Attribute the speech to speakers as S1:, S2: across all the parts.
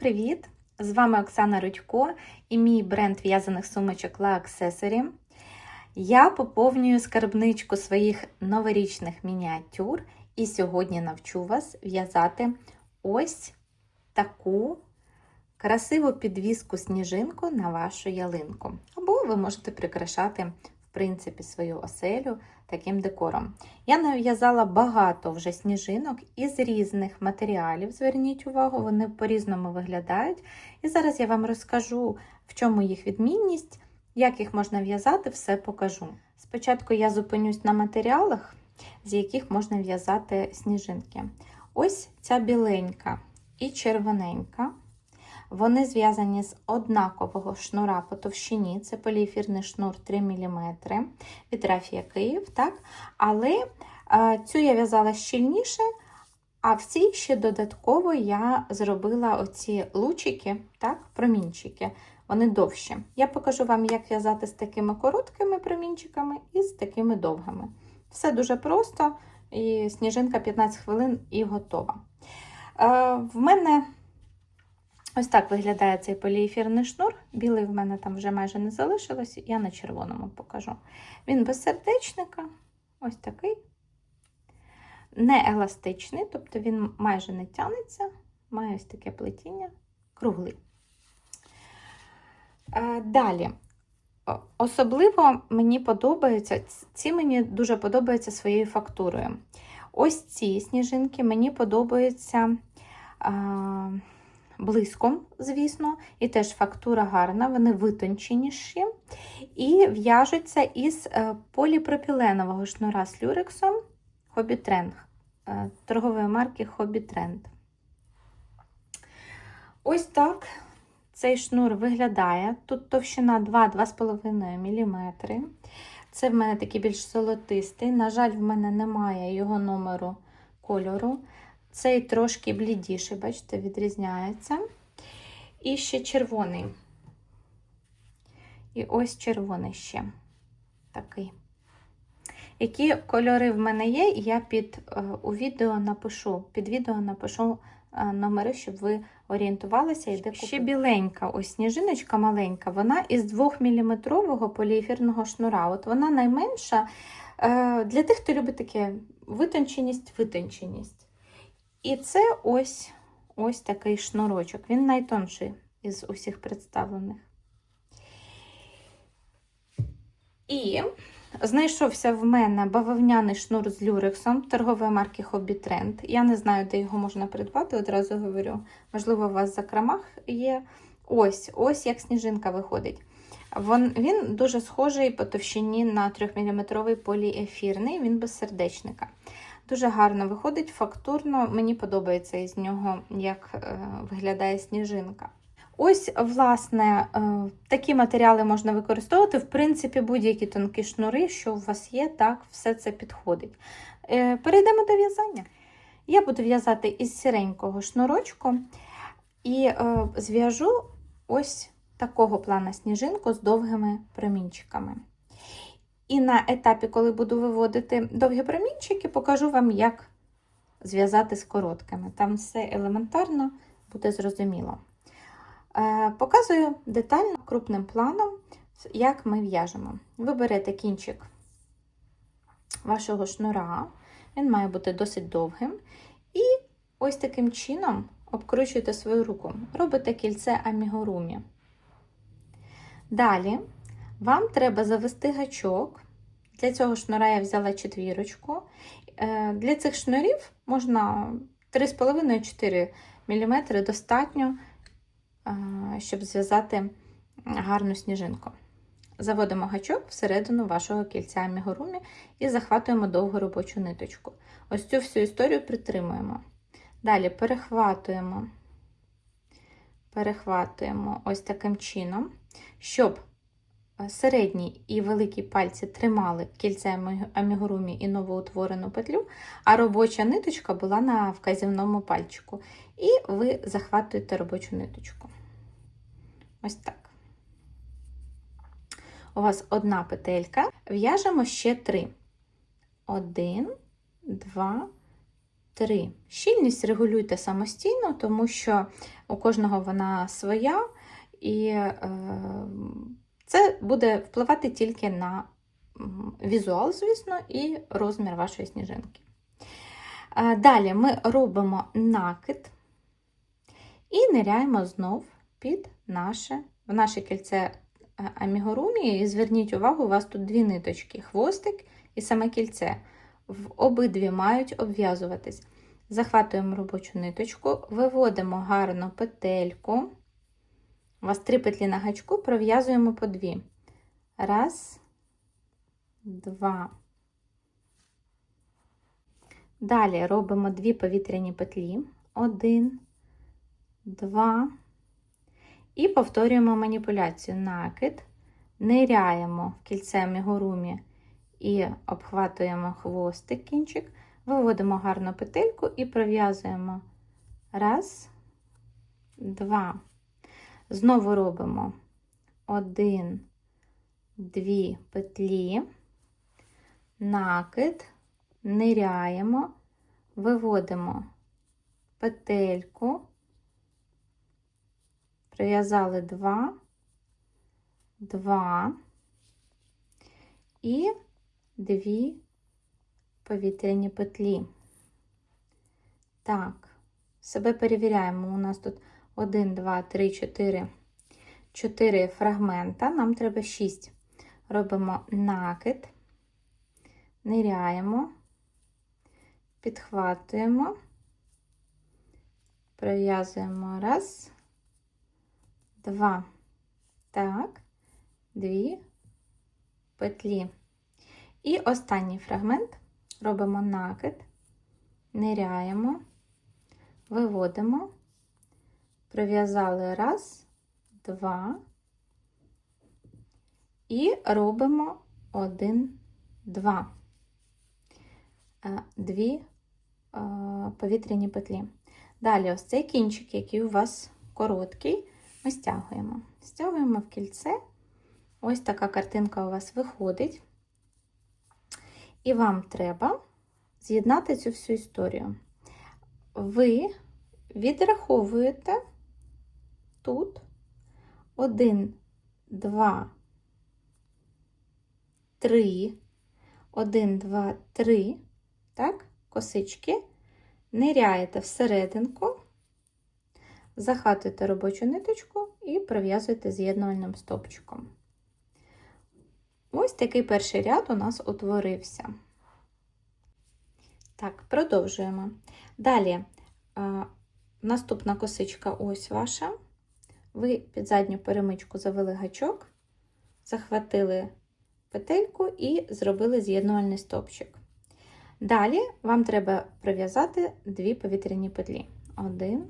S1: привіт! З вами Оксана Рудько і мій бренд в'язаних сумочок La Accessory. Я поповнюю скарбничку своїх новорічних мініатюр і сьогодні навчу вас в'язати ось таку красиву підвіску сніжинку на вашу ялинку. Або ви можете прикрашати, в принципі, свою оселю таким декором. Я нав'язала багато вже сніжинок із різних матеріалів. Зверніть увагу, вони по-різному виглядають. І зараз я вам розкажу, в чому їх відмінність, як їх можна в'язати, все покажу. Спочатку я зупинюсь на матеріалах, з яких можна в'язати сніжинки. Ось ця біленька і червоненька. Вони зв'язані з однакового шнура по товщині, це поліефірний шнур 3 мм від Рафія Київ. так? Але е, цю я в'язала щільніше, а в цій ще додатково я зробила оці лучики, так, промінчики, вони довші. Я покажу вам, як в'язати з такими короткими промінчиками і з такими довгими. Все дуже просто, і сніжинка 15 хвилин і готова. Е, в мене Ось так виглядає цей поліефірний шнур. Білий в мене там вже майже не залишилось, я на червоному покажу. Він без сердечника, ось такий. Не еластичний, тобто він майже не тянеться, має ось таке плетіння, круглий. Далі. Особливо мені подобаються, ці мені дуже подобаються своєю фактурою. Ось ці сніжинки мені подобаються блиском, звісно, і теж фактура гарна, вони витонченіші. І в'яжуться із е, поліпропіленового шнура з люрексом Hobby Trend, е, торгової марки Hobby Trend. Ось так цей шнур виглядає. Тут товщина 2-2,5 мм. Це в мене такий більш золотистий. На жаль, в мене немає його номеру кольору. Цей трошки блідіший, бачите, відрізняється. І ще червоний. І ось червоний ще такий. Які кольори в мене є, я під е, у відео напишу, під відео напишу е, номери, щоб ви орієнтувалися і де купити. Ще біленька, ось сніжиночка маленька, вона із 2-мм поліефірного шнура. От вона найменша е, для тих, хто любить таке витонченість, витонченість. І це ось ось такий шнурочок. Він найтонший із усіх представлених. І знайшовся в мене бавовняний шнур з люрексом торгової марки Hobby Trend. Я не знаю, де його можна придбати, одразу говорю. Можливо, у вас в закромах є. Ось ось як сніжинка виходить. Він, він дуже схожий по товщині на 3-мм поліефірний, він без сердечника. Дуже гарно виходить, фактурно, мені подобається із нього, як е, виглядає сніжинка. Ось, власне, е, такі матеріали можна використовувати. В принципі, будь-які тонкі шнури, що у вас є, так, все це підходить. Е, перейдемо до в'язання. Я буду в'язати із сіренького шнурочку і зв'яжу ось такого плана сніжинку з довгими промінчиками. І на етапі, коли буду виводити довгі промінчики, покажу вам, як зв'язати з короткими. Там все елементарно буде зрозуміло. Е, показую детально крупним планом, як ми в'яжемо. Ви берете кінчик вашого шнура, він має бути досить довгим. І ось таким чином обкручуєте свою руку. Робите кільце амігурумі. Далі вам треба завести гачок. Для цього шнура я взяла четвірочку. Е, для цих шнурів можна 3,5-4 мм достатньо, е, щоб зв'язати гарну сніжинку. Заводимо гачок всередину вашого кільця амігурумі і захватуємо довгу робочу ниточку. Ось цю всю історію притримуємо. Далі перехватуємо, перехватуємо ось таким чином, щоб середній і великий пальці тримали кільце амігурумі і новоутворену петлю, а робоча ниточка була на вказівному пальчику. І ви захватуєте робочу ниточку. Ось так. У вас одна петелька, в'яжемо ще три. Один, два, 3. Щільність регулюйте самостійно, тому що у кожного вона своя, і е, це буде впливати тільки на візуал, звісно, і розмір вашої сніжинки. Далі ми робимо накид і ниряємо знов під наше, в наше кільце е, амігурумі. І зверніть увагу, у вас тут дві ниточки: хвостик і саме кільце. В обидві мають обв'язуватись. Захватуємо робочу ниточку, виводимо гарно петельку. У вас три петлі на гачку, пров'язуємо по дві. Раз, два. Далі робимо дві повітряні петлі. Один, два. І повторюємо маніпуляцію. Накид, ниряємо в кільце мігурумі і обхватуємо хвостик кінчик, виводимо гарну петельку і пров'язуємо. Раз, два. Знову робимо. Один, дві петлі, накид, ниряємо, виводимо петельку, прив'язали два, два і дві повітряні петлі. Так, себе перевіряємо. У нас тут 1, 2, 3, 4, 4 фрагмента. Нам треба 6. Робимо накид, ниряємо, підхватуємо, прив'язуємо раз, два. Так, дві петлі. І останній фрагмент робимо накид, ниряємо, виводимо, прив'язали раз, два і робимо один, два, Е, дві е, повітряні петлі. Далі ось цей кінчик, який у вас короткий, ми стягуємо. Стягуємо в кільце. Ось така картинка у вас виходить. І вам треба з'єднати цю всю історію. Ви відраховуєте тут 1, 2, 3, 1, 2, 3, так, косички, ниряєте всерединку, захватуєте робочу ниточку і прив'язуєте з'єднувальним стопчиком. Ось такий перший ряд у нас утворився. Так, продовжуємо. Далі наступна косичка ось ваша. Ви під задню перемичку завели гачок, захватили петельку і зробили з'єднувальний стовпчик. Далі вам треба прив'язати дві повітряні петлі. Один,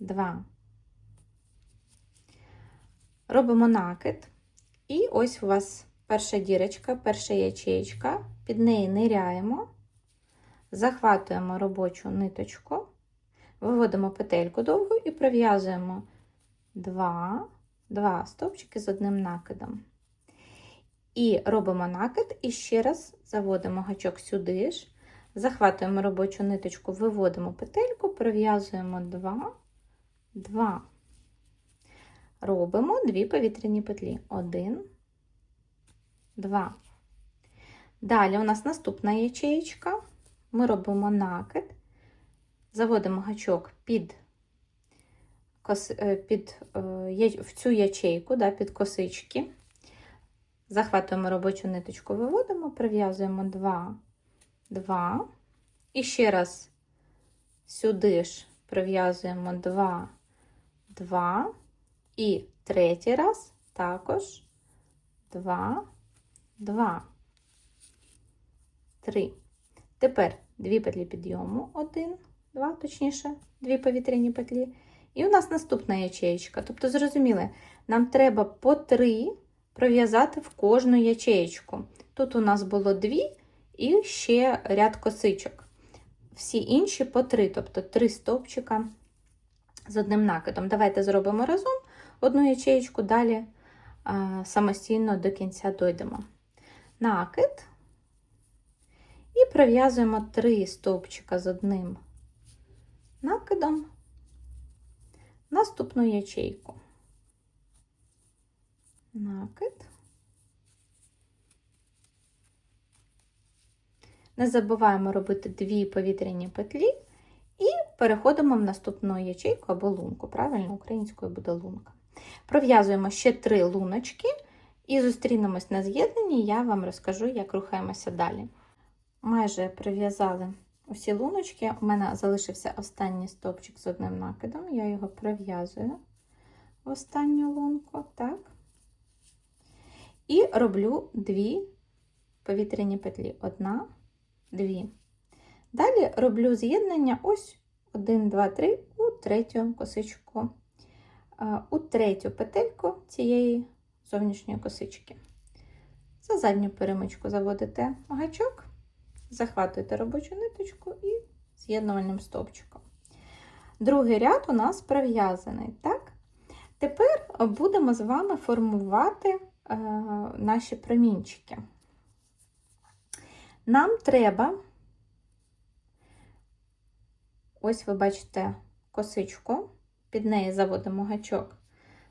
S1: два. Робимо накид. І ось у вас перша дірочка, перша ячеєчка, під неї ниряємо, захватуємо робочу ниточку, виводимо петельку довгу і прив'язуємо два, два стовпчики з одним накидом. І робимо накид, і ще раз заводимо гачок сюди ж, захватуємо робочу ниточку, виводимо петельку, прив'язуємо 2, 2. Робимо дві повітряні петлі. 1, 2. Далі у нас наступна ячеєчка. Ми робимо накид, заводимо гачок під, під е, в цю ячейку, да, під косички. Захватуємо робочу ниточку, виводимо, прив'язуємо 2, 2. І ще раз сюди ж прив'язуємо 2, 2. І третій раз також 2, 2, 3. Тепер дві петлі підйому, 1, 2, точніше, дві повітряні петлі. І у нас наступна ячеєчка. Тобто, зрозуміли, нам треба по 3 пров'язати в кожну ячеєчку. Тут у нас було 2 і ще ряд косичок. Всі інші по 3, тобто 3 стовпчика з одним накидом. Давайте зробимо разом одну ячеєчку, далі а, самостійно до кінця дойдемо. Накид і пров'язуємо 3 стовпчика з одним накидом наступну ячейку. Накид. Не забуваємо робити дві повітряні петлі і переходимо в наступну ячейку або лунку. Правильно, українською буде лунка. Пров'язуємо ще три луночки і зустрінемось на з'єднанні, я вам розкажу, як рухаємося далі. Майже прив'язали усі луночки. У мене залишився останній стовпчик з одним накидом. Я його пров'язую в останню лунку, так. І роблю дві повітряні петлі. Одна, дві. Далі роблю з'єднання ось 1, 2, 3 у третю косичку, у третю петельку цієї зовнішньої косички. За задню перемичку заводите гачок, захватуєте робочу ниточку і з'єднувальним стовпчиком. Другий ряд у нас пров'язаний. так? Тепер будемо з вами формувати е, наші промінчики. Нам треба, ось ви бачите косичку, під неї заводимо гачок,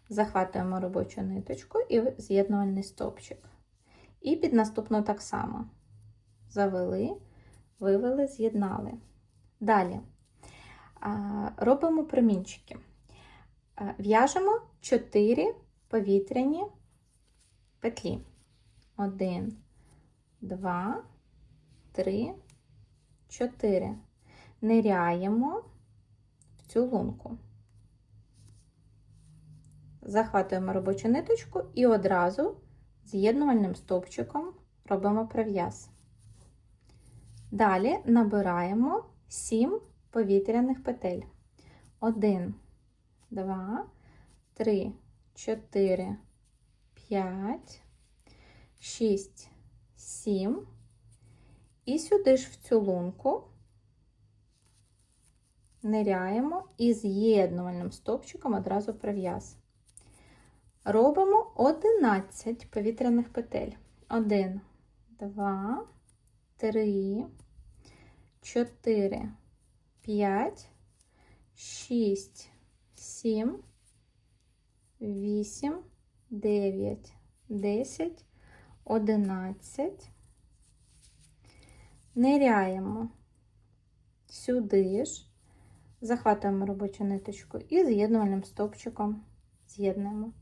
S1: захватуємо робочу ниточку і з'єднувальний стовпчик. І під наступну так само завели, вивели, з'єднали. Далі робимо промінчики. В'яжемо 4 повітряні петлі. 1, 2, 3, 4. Ниряємо в цю лунку. Захватуємо робочу ниточку і одразу з'єднувальним стовпчиком робимо пров'яз. Далі набираємо 7 повітряних петель. 1, 2, 3, 4, 5, 6, 7. І сюди ж в цю лунку ниряємо і з'єднувальним стовпчиком одразу прив'яз. Робимо 11 повітряних петель. 1, 2, 3, 4, 5, 6, 7, 8, 9, 10, 11. Ниряємо сюди ж, захватуємо робочу ниточку і з'єднувальним стовпчиком з'єднуємо.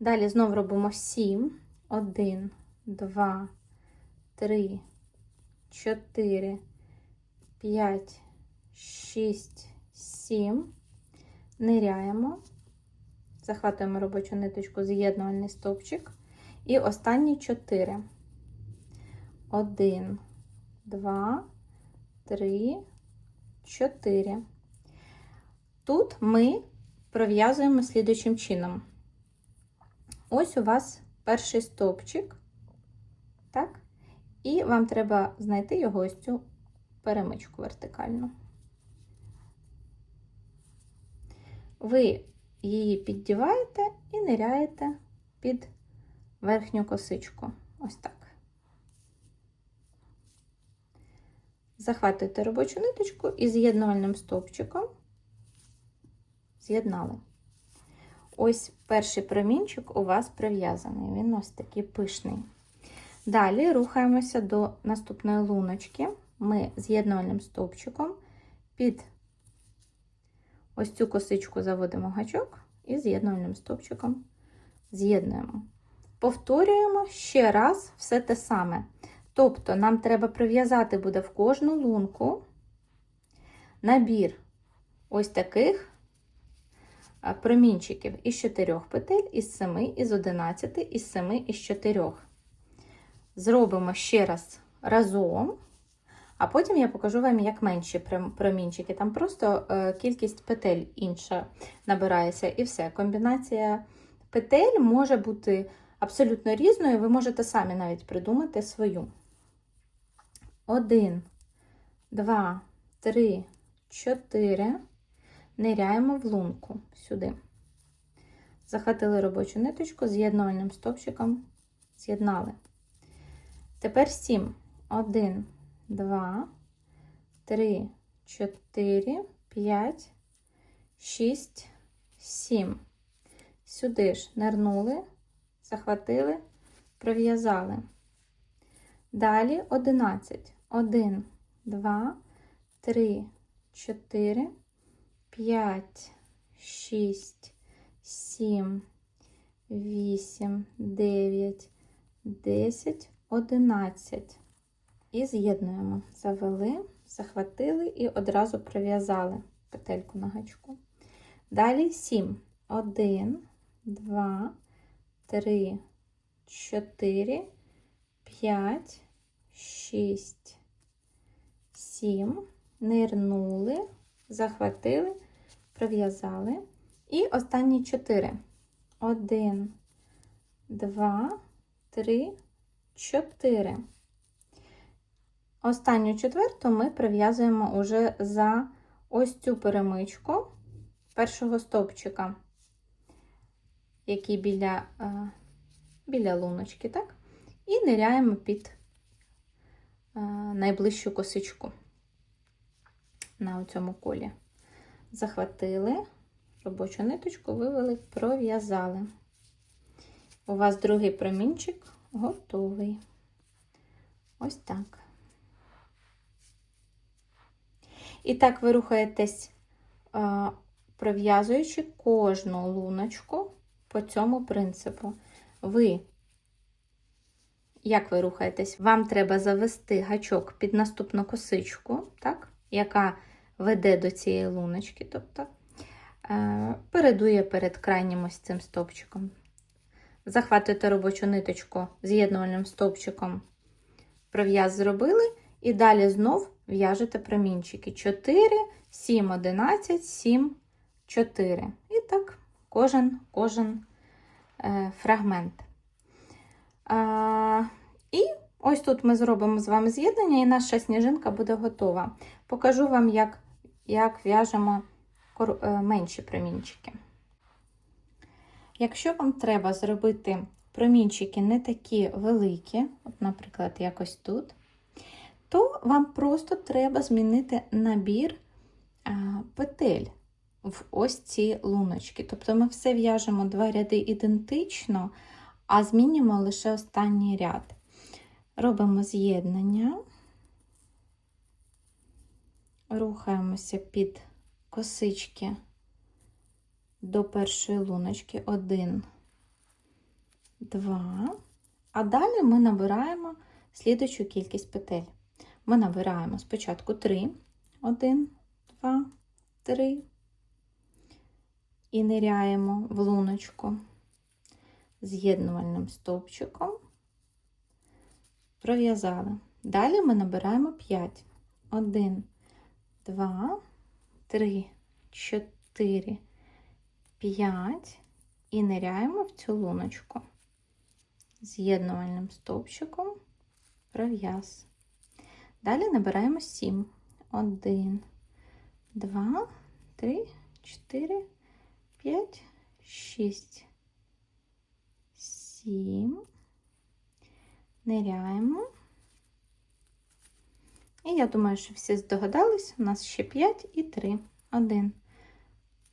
S1: Далі знову робимо 7, 1, 2, 3, 4, 5, 6, 7. Ниряємо, захватуємо робочу ниточку, з'єднувальний стовпчик. І останні 4. 1, 2, 3, 4. Тут ми пров'язуємо слідуючим чином. Ось у вас перший стовпчик, так? І вам треба знайти його ось цю перемичку вертикальну. Ви її піддіваєте і ниряєте під верхню косичку. Ось так. Захватуєте робочу ниточку і з'єднувальним стовпчиком з'єднали. Ось перший промінчик у вас прив'язаний, він ось такий пишний. Далі рухаємося до наступної луночки. Ми з'єднувальним стовпчиком під ось цю косичку заводимо гачок і з'єднувальним стовпчиком з'єднуємо. Повторюємо ще раз все те саме. Тобто, нам треба прив'язати буде в кожну лунку набір ось таких промінчиків із 4 петель, із 7, із 11, із 7, із 4. Зробимо ще раз разом, а потім я покажу вам, як менші промінчики. Там просто е, кількість петель інша набирається, і все. Комбінація петель може бути абсолютно різною, ви можете самі навіть придумати свою. Один, два, три, чотири. Ниряємо в лунку сюди. Захватили робочу ниточку, з'єднувальним стопчиком з'єднали. Тепер 7. 1, 2, 3, 4, 5, 6, 7. Сюди ж нирнули, захватили, пров'язали. Далі 11. 1, 2, 3, 4, 5, 6, 7, 8, 9, 10, 11. І з'єднуємо. Завели, захватили і одразу пров'язали петельку на гачку. Далі 7. 1, 2, 3, 4, 5, 6, 7. Нирнули, захватили, пров'язали. І останні 4. 1, 2, 3, 4. Останню четверту ми прив'язуємо уже за ось цю перемичку першого стовпчика, який біля, е, біля луночки, так? І ниряємо під е, найближчу косичку на цьому колі. Захватили робочу ниточку, вивели, пров'язали. У вас другий промінчик готовий. Ось так. І так ви рухаєтесь, пров'язуючи кожну луночку по цьому принципу. Ви, як ви рухаєтесь, вам треба завести гачок під наступну косичку, так? яка веде до цієї луночки, тобто е, передує перед крайнім ось цим стовпчиком. Захватуєте робочу ниточку з'єднувальним стовпчиком, пров'яз зробили, і далі знов в'яжете промінчики 4, 7, 11, 7, 4. І так, кожен кожен е, фрагмент. А, і ось тут ми зробимо з вами з'єднання, і наша сніжинка буде готова. Покажу вам, як, як в'яжемо е, менші промінчики. Якщо вам треба зробити промінчики не такі великі, от, наприклад, якось тут, то вам просто треба змінити набір петель в ось ці луночки. Тобто ми все в'яжемо два ряди ідентично, а змінюємо лише останній ряд. Робимо з'єднання, рухаємося під косички до першої луночки. Один, два. А далі ми набираємо слідучу кількість петель. Ми набираємо спочатку 3, 1, 2, 3 і ниряємо в луночку з'єднувальним стовпчиком, пров'язали. Далі ми набираємо 5, 1, 2, 3, 4, 5 і ниряємо в цю луночку з'єднувальним стовпчиком, пров'яз. Далі набираємо 7. 1, 2, 3, 4, 5, 6, 7. Ниряємо. І я думаю, що всі здогадались. У нас ще 5 і 3. 1,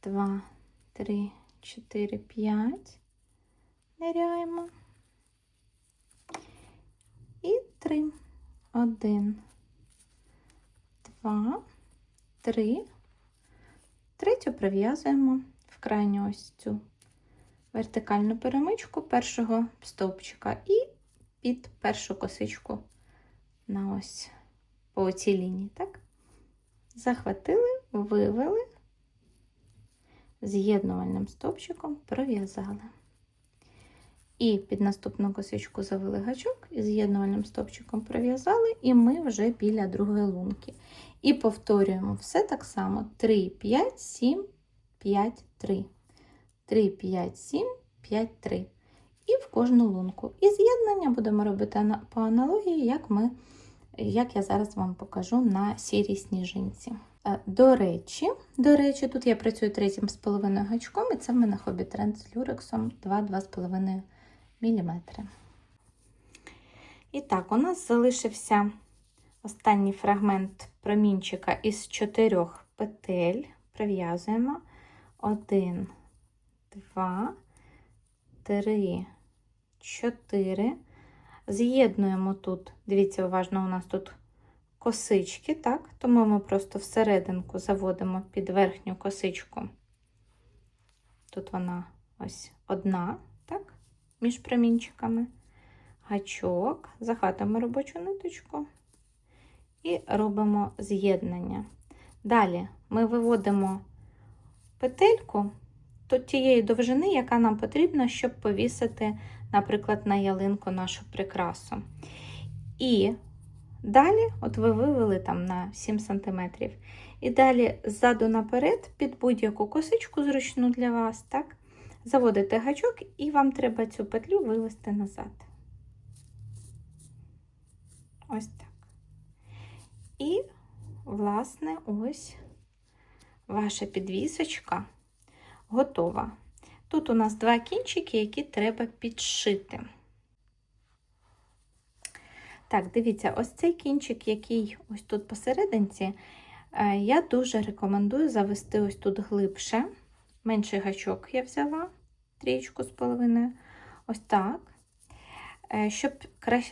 S1: 2, 3, 4, 5. Ниряємо. І 3. 1, 2, 3. Третю прив'язуємо в крайню ось цю вертикальну перемичку першого стовпчика і під першу косичку на ось по цій лінії, так? Захватили, вивели, з'єднувальним стовпчиком пров'язали. І під наступну косичку завели гачок і з'єднувальним стовпчиком пров'язали, і ми вже біля другої лунки. І повторюємо все так само: 3, 5, 7, 5, 3. 3, 5, 7, 5, 3. І в кожну лунку. І з'єднання будемо робити по аналогії, як, ми, як я зараз вам покажу на сірій сніжинці. Е, До речі, до речі, тут я працюю третім з половиною гачком, і це в мене хобі тренд з люрексом 2-2,5 мм. І так, у нас залишився останній фрагмент промінчика із чотирьох петель, прив'язуємо 1, 2, 3, 4. З'єднуємо тут, дивіться, уважно, у нас тут косички, так? Тому ми просто всерединку заводимо під верхню косичку. Тут вона ось одна, так, між промінчиками. Гачок, захватимо робочу ниточку і робимо з'єднання. Далі ми виводимо петельку до тієї довжини, яка нам потрібна, щоб повісити, наприклад, на ялинку нашу прикрасу. І далі, от ви вивели там на 7 см. І далі ззаду наперед, під будь-яку косичку зручну для вас, так, заводите гачок, і вам треба цю петлю вивести назад. Ось так. І, власне, ось ваша підвісочка готова. Тут у нас два кінчики, які треба підшити. Так, дивіться, ось цей кінчик, який ось тут посерединці, е, я дуже рекомендую завести ось тут глибше. Менший гачок я взяла, трієчку з половиною. Ось так. Е, Щоб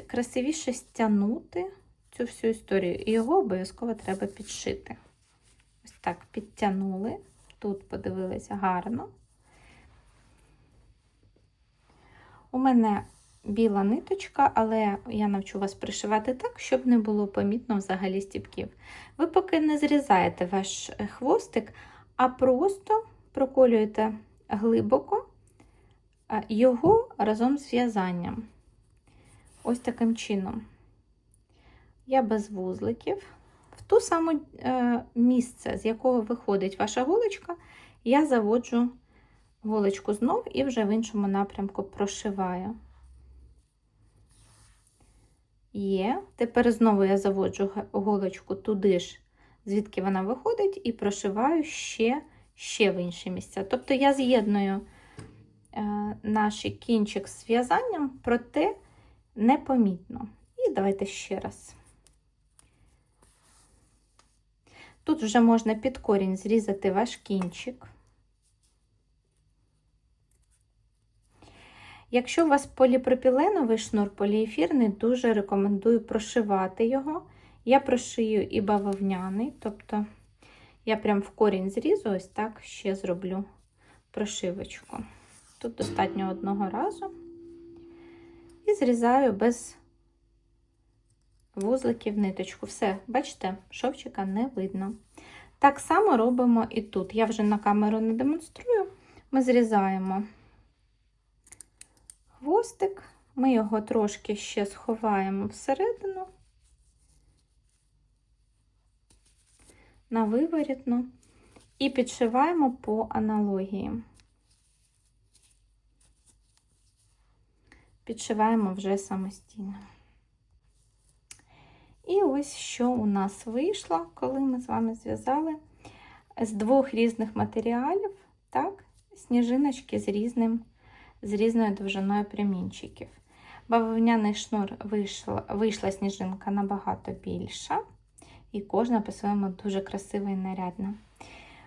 S1: красивіше стягнути цю всю історію. І його обов'язково треба підшити. Ось так, підтягнули. Тут подивилися гарно. У мене біла ниточка, але я навчу вас пришивати так, щоб не було помітно взагалі стіпків. Ви поки не зрізаєте ваш хвостик, а просто проколюєте глибоко його разом з в'язанням. Ось таким чином. Я без вузликів. В ту саму е, місце, з якого виходить ваша голочка, я заводжу голочку знов і вже в іншому напрямку прошиваю. Є. Тепер знову я заводжу голочку туди ж, звідки вона виходить, і прошиваю ще, ще в інші місця. Тобто я з'єдную е, наш кінчик з в'язанням, проте непомітно. І давайте ще раз. Тут вже можна під корінь зрізати ваш кінчик. Якщо у вас поліпропіленовий шнур поліефірний, дуже рекомендую прошивати його. Я прошию і бавовняний, тобто я прям в корінь зрізу, ось так ще зроблю прошивочку. Тут достатньо одного разу. І зрізаю без вузликів ниточку. Все, бачите, шовчика не видно. Так само робимо і тут. Я вже на камеру не демонструю. Ми зрізаємо хвостик, ми його трошки ще сховаємо всередину, на виворітну і підшиваємо по аналогії. Підшиваємо вже самостійно. І ось що у нас вийшло, коли ми з вами зв'язали з двох різних матеріалів, так, сніжиночки з різним, з різною довжиною примінчиків. Бавовняний шнур вийшла, вийшла сніжинка набагато більша, і кожна по-своєму дуже красива і нарядна.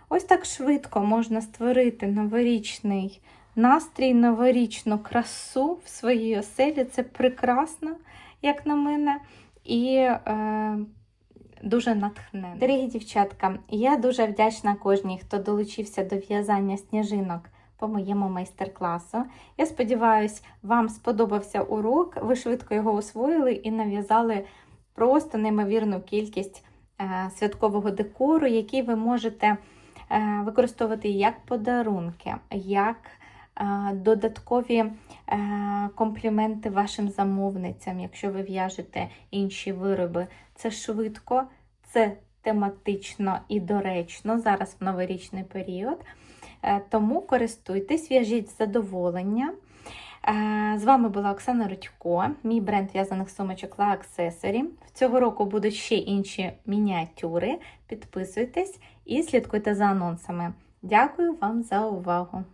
S1: Ось так швидко можна створити новорічний настрій, новорічну красу в своїй оселі. Це прекрасно, як на мене і е, дуже натхненно. Дорогі дівчатка, я дуже вдячна кожній, хто долучився до в'язання сніжинок по моєму майстер-класу. Я сподіваюся, вам сподобався урок, ви швидко його освоїли і нав'язали просто неймовірну кількість е, святкового декору, який ви можете е, використовувати як подарунки, як додаткові е, компліменти вашим замовницям, якщо ви в'яжете інші вироби. Це швидко, це тематично і доречно зараз в новорічний період. Е, тому користуйтесь, в'яжіть задоволення. Е, з вами була Оксана Рудько, мій бренд в'язаних сумочок La Accessory. Цього року будуть ще інші мініатюри. Підписуйтесь і слідкуйте за анонсами. Дякую вам за увагу!